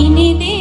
কিনে দে